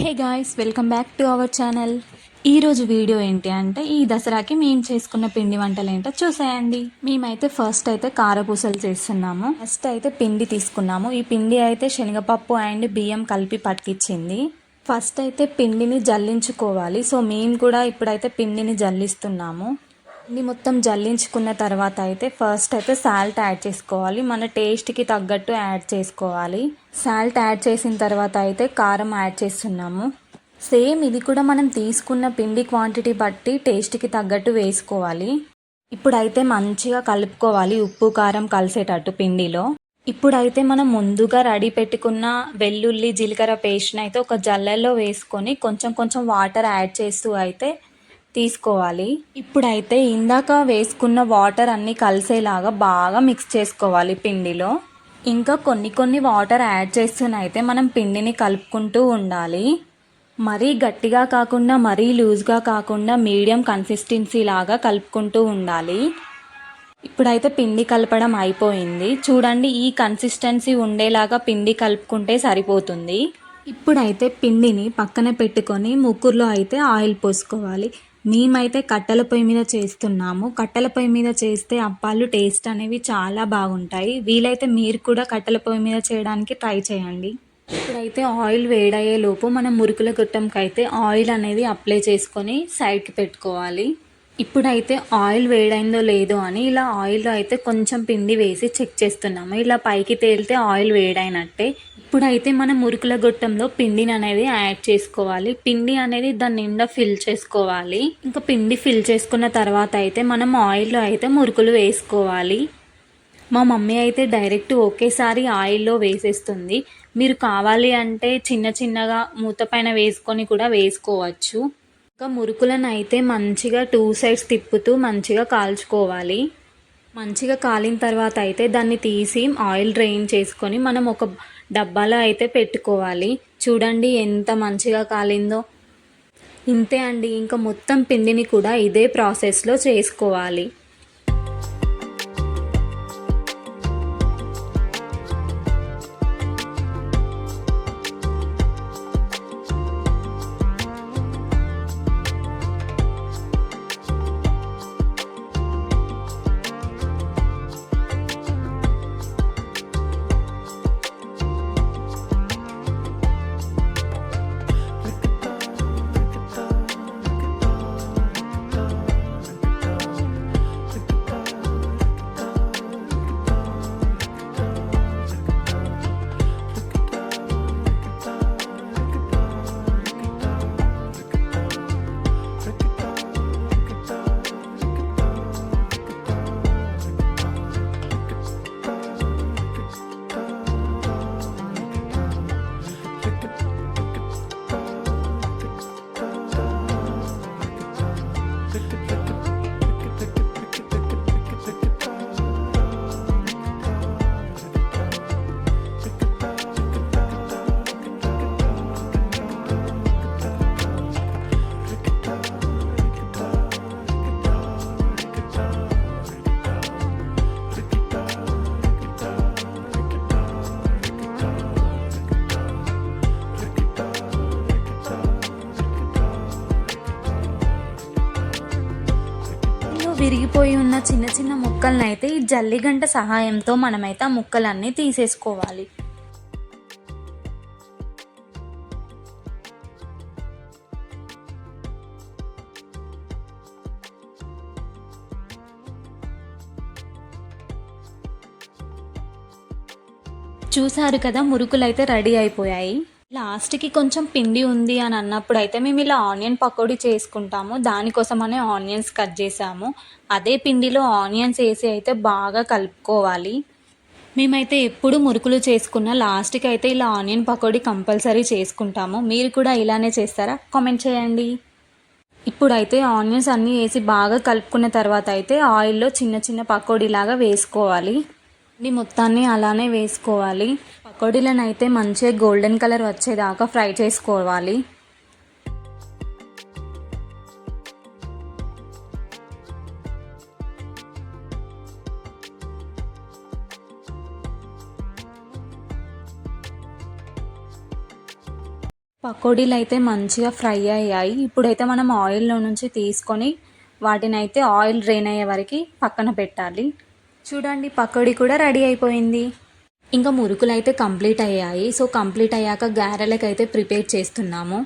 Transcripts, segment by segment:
Hey guys welcome back to our channel ఈరోజు video ఏంటి అంటే ఈ దసరాకి మేము చేసుకున్న పిండి వంటలు ఏంటో చూసేయండి. మేమైతే ఫస్ట్ అయితే కారపూసలు చేస్తున్నాము. ఫస్ట్ అయితే పిండి తీసుకున్నాము. ఈ పిండి అయితే శనగపప్పు అండ్ బియ్యం కలిపి పట్టించింది. ఫస్ట్ అయితే పిండిని జల్లించుకోవాలి. సో మేము కూడా ఇప్పుడైతే పిండిని జల్లిస్తున్నాము. పిండి మొత్తం జల్లించుకున్న తర్వాత అయితే ఫస్ట్ అయితే సాల్ట్ యాడ్ చేసుకోవాలి. మన టేస్ట్కి తగ్గట్టు యాడ్ చేసుకోవాలి. సాల్ట్ యాడ్ చేసిన తర్వాత అయితే కారం యాడ్ చేస్తున్నాము. సేమ్ ఇది కూడా మనం తీసుకున్న పిండి క్వాంటిటీ బట్టి టేస్ట్కి తగ్గట్టు వేసుకోవాలి. ఇప్పుడైతే మంచిగా కలుపుకోవాలి ఉప్పు కారం కలిసేటట్టు పిండిలో. ఇప్పుడైతే మనం ముందుగా రెడీ పెట్టుకున్న వెల్లుల్లి జీలకర్ర పేస్ట్ని అయితే ఒక జల్లెల్లో వేసుకొని కొంచెం కొంచెం వాటర్ యాడ్ చేస్తూ అయితే తీసుకోవాలి. ఇప్పుడైతే ఇందాక వేసుకున్న వాటర్ అన్నీ కలిసేలాగా బాగా మిక్స్ చేసుకోవాలి పిండిలో. ఇంకా కొన్ని కొన్ని వాటర్ యాడ్ చేస్తూనైతే మనం పిండిని కలుపుకుంటూ ఉండాలి. మరీ గట్టిగా కాకుండా మరీ లూజ్గా కాకుండా మీడియం కన్సిస్టెన్సీ లాగా కలుపుకుంటూ ఉండాలి. ఇప్పుడైతే పిండి కలపడం అయిపోయింది. చూడండి ఈ కన్సిస్టెన్సీ ఉండేలాగా పిండి కలుపుకుంటే సరిపోతుంది. ఇప్పుడైతే పిండిని పక్కన పెట్టుకొని ముక్కుర్లో అయితే ఆయిల్ పోసుకోవాలి. మేమైతే కట్టెల పొయ్యి మీద చేస్తున్నాము. కట్టెల పొయ్యి మీద చేస్తే అప్పాలు టేస్ట్ అనేవి చాలా బాగుంటాయి. వీలైతే మీరు కూడా కట్టెల పొయ్యి మీద చేయడానికి ట్రై చేయండి. ఇప్పుడైతే ఆయిల్ వేడయ్యే లోపు మనం మురుకుల గుట్టంకైతే ఆయిల్ అనేది అప్లై చేసుకొని సైడ్కి పెట్టుకోవాలి. ఇప్పుడైతే ఆయిల్ వేడైందో లేదో అని ఇలా ఆయిల్లో అయితే కొంచెం పిండి వేసి చెక్ చేస్తున్నాము. ఇలా పైకి తేలితే ఆయిల్ వేడైనట్టే. ఇప్పుడైతే మనం మురుకుల గొట్టంలో పిండిని అనేది యాడ్ చేసుకోవాలి. పిండి అనేది దాని నిండా ఫిల్ చేసుకోవాలి. ఇంకా పిండి ఫిల్ చేసుకున్న తర్వాత అయితే మనం ఆయిల్లో అయితే మురుకులు వేసుకోవాలి. మా మమ్మీ అయితే డైరెక్ట్ ఒకేసారి ఆయిల్లో వేసేస్తుంది. మీరు కావాలి అంటే చిన్న చిన్నగా మూత పైన వేసుకొని కూడా వేసుకోవచ్చు. ఇంకా మురుకులను అయితే మంచిగా టూ సైడ్స్ తిప్పుతూ మంచిగా కాల్చుకోవాలి. మంచిగా కాలిన తర్వాత అయితే దాన్ని తీసి ఆయిల్ డ్రైన్ చేసుకొని మనం ఒక డబ్బాలో అయితే పెట్టుకోవాలి. చూడండి ఎంత మంచిగా కాలిందో. ఇంతే అండి ఇంకా మొత్తం పిండిని కూడా ఇదే ప్రాసెస్లో చేసుకోవాలి. విరిగిపోయి ఉన్న చిన్న చిన్న ముక్కలను అయితే ఈ జల్లిగంట సహాయంతో మనమైతే ఆ ముక్కలన్నీ తీసేసుకోవాలి. చూసారు కదా మురుకులు అయితే రెడీ అయిపోయాయి. లాస్ట్కి కొంచెం పిండి ఉంది అని అన్నప్పుడు అయితే మేము ఇలా ఆనియన్ పకోడీ చేసుకుంటాము. దానికోసమనే ఆనియన్స్ కట్ చేసాము. అదే పిండిలో ఆనియన్స్ వేసి అయితే బాగా కలుపుకోవాలి. మేమైతే ఎప్పుడు మురుకులు చేసుకున్న లాస్ట్కి అయితే ఇలా ఆనియన్ పకోడీ కంపల్సరీ చేసుకుంటాము. మీరు కూడా ఇలానే చేస్తారా? కామెంట్ చేయండి. ఇప్పుడైతే ఆనియన్స్ అన్నీ వేసి బాగా కలుపుకున్న తర్వాత అయితే ఆయిల్లో చిన్న చిన్న పకోడీలాగా వేసుకోవాలి. ఇది మొత్తాన్ని అలానే వేసుకోవాలి. పకోడీలను అయితే మంచిగా గోల్డెన్ కలర్ వచ్చేదాకా ఫ్రై చేసుకోవాలి. పకోడీలు అయితే మంచిగా ఫ్రై అయ్యాయి. ఇప్పుడైతే మనం ఆయిల్లో నుంచి తీసుకొని వాటిని అయితే ఆయిల్ డ్రైన్ అయ్యే వరకు పక్కన పెట్టాలి. చూడండి పకోడీ కూడా రెడీ అయిపోయింది. ఇంకా మురుకులు అయితే కంప్లీట్ అయ్యాయి. సో కంప్లీట్ అయ్యాక గారెలకు అయితే ప్రిపేర్ చేస్తున్నాము.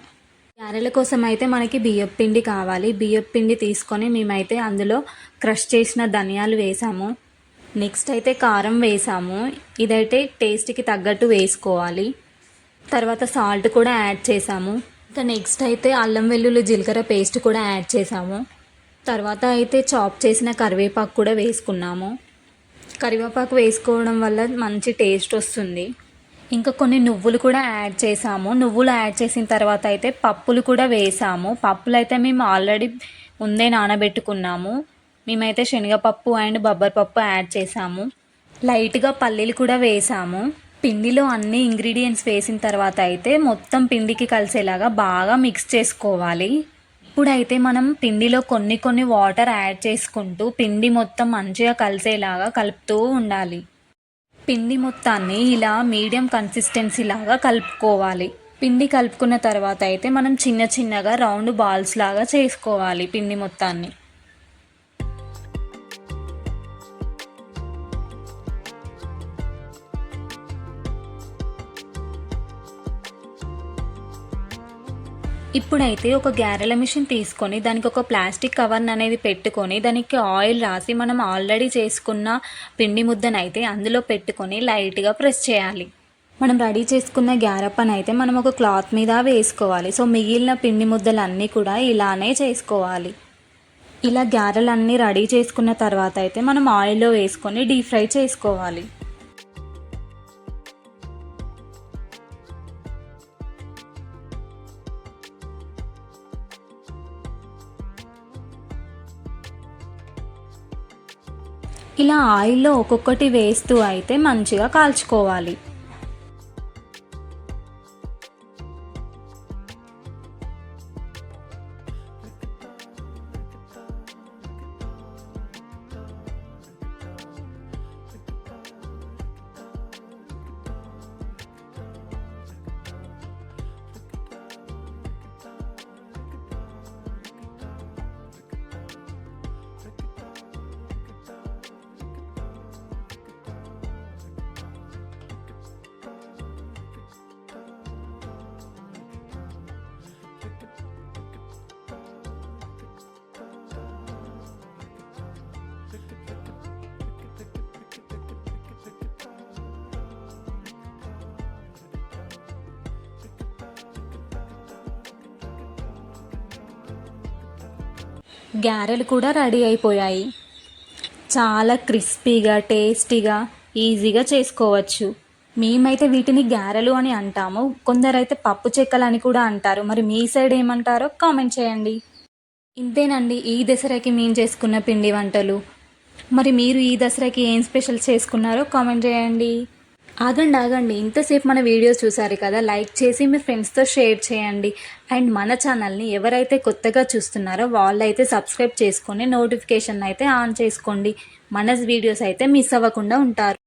గారెల కోసం అయితే మనకి బియ్యపు పిండి కావాలి. బియ్యపు పిండి తీసుకొని మేమైతే అందులో క్రష్ చేసిన ధనియాలు వేసాము. నెక్స్ట్ అయితే కారం వేసాము. ఇదైతే టేస్ట్కి తగ్గట్టు వేసుకోవాలి. తర్వాత సాల్ట్ కూడా యాడ్ చేసాము. ఇంకా నెక్స్ట్ అయితే అల్లం వెల్లుల్లి జీలకర్ర పేస్ట్ కూడా యాడ్ చేసాము. తర్వాత అయితే చాప్ చేసిన కరివేపాకు కూడా వేసుకున్నాము. కరివేపాకు వేసుకోవడం వల్ల మంచి టేస్ట్ వస్తుంది. ఇంకా కొన్ని నువ్వులు కూడా యాడ్ చేసాము. నువ్వులు యాడ్ చేసిన తర్వాత అయితే పప్పులు కూడా వేసాము. పప్పులు అయితే మేము ఆల్రెడీ ముందే నానబెట్టుకున్నాము. మేమైతే శనగపప్పు అండ్ బొబ్బరి పప్పు యాడ్ చేసాము. లైట్గా పల్లీలు కూడా వేసాము. పిండిలో అన్ని ఇంగ్రీడియంట్స్ వేసిన తర్వాత అయితే మొత్తం పిండికి కలిసేలాగా బాగా మిక్స్ చేసుకోవాలి. ఇప్పుడైతే మనం పిండిలో కొన్ని కొన్ని వాటర్ యాడ్ చేసుకుంటూ పిండి మొత్తం మంచిగా కలిసేలాగా కలుపుతూ ఉండాలి. పిండి మొత్తాన్ని ఇలా మీడియం కన్సిస్టెన్సీ లాగా కలుపుకోవాలి. పిండి కలుపుకున్న తర్వాత అయితే మనం చిన్న చిన్నగా రౌండ్ బాల్స్ లాగా చేసుకోవాలి పిండి మొత్తాన్ని. ఇప్పుడైతే ఒక గ్యారెల మిషన్ తీసుకొని దానికి ఒక ప్లాస్టిక్ కవర్ అనేది పెట్టుకొని దానికి ఆయిల్ రాసి మనం ఆల్రెడీ చేసుకున్న పిండి ముద్దనైతే అందులో పెట్టుకొని లైట్గా ప్రెస్ చేయాలి. మనం రెడీ చేసుకున్న గ్యారప్పని అయితే మనం ఒక క్లాత్ మీద వేసుకోవాలి. సో మిగిలిన పిండి ముద్దలన్నీ కూడా ఇలానే చేసుకోవాలి. ఇలా గ్యారెలన్నీ రెడీ చేసుకున్న తర్వాత అయితే మనం ఆయిల్లో వేసుకొని డీప్ ఫ్రై చేసుకోవాలి. ఇలా ఆయిల్లో ఒక్కొక్కటి వేస్తూ అయితే మంచిగా కాల్చుకోవాలి. గారెలు కూడా రెడీ అయిపోయాయి. చాలా క్రిస్పీగా టేస్టీగా ఈజీగా చేసుకోవచ్చు. మేమైతే వీటిని గారెలు అని అంటాము. కొందరైతే పప్పు చెక్కలు అని కూడా అంటారు. మరి మీ సైడ్ ఏమంటారో కామెంట్ చేయండి. ఇంతేనండి ఈ దసరాకి మేము చేసుకున్న పిండి వంటలు. మరి మీరు ఈ దసరాకి ఏం స్పెషల్ చేసుకున్నారో కామెంట్ చేయండి. ఆగండి ఆగండి. ఇంతసేపు మన వీడియోస్ చూసారు కదా లైక్ చేసి మీ ఫ్రెండ్స్తో షేర్ చేయండి. అండ్ మన ఛానల్ని ఎవరైతే కొత్తగా చూస్తున్నారో వాళ్ళైతే సబ్స్క్రైబ్ చేసుకొని నోటిఫికేషన్ అయితే ఆన్ చేసుకోండి. మన వీడియోస్ అయితే మిస్ అవ్వకుండా ఉంటారు.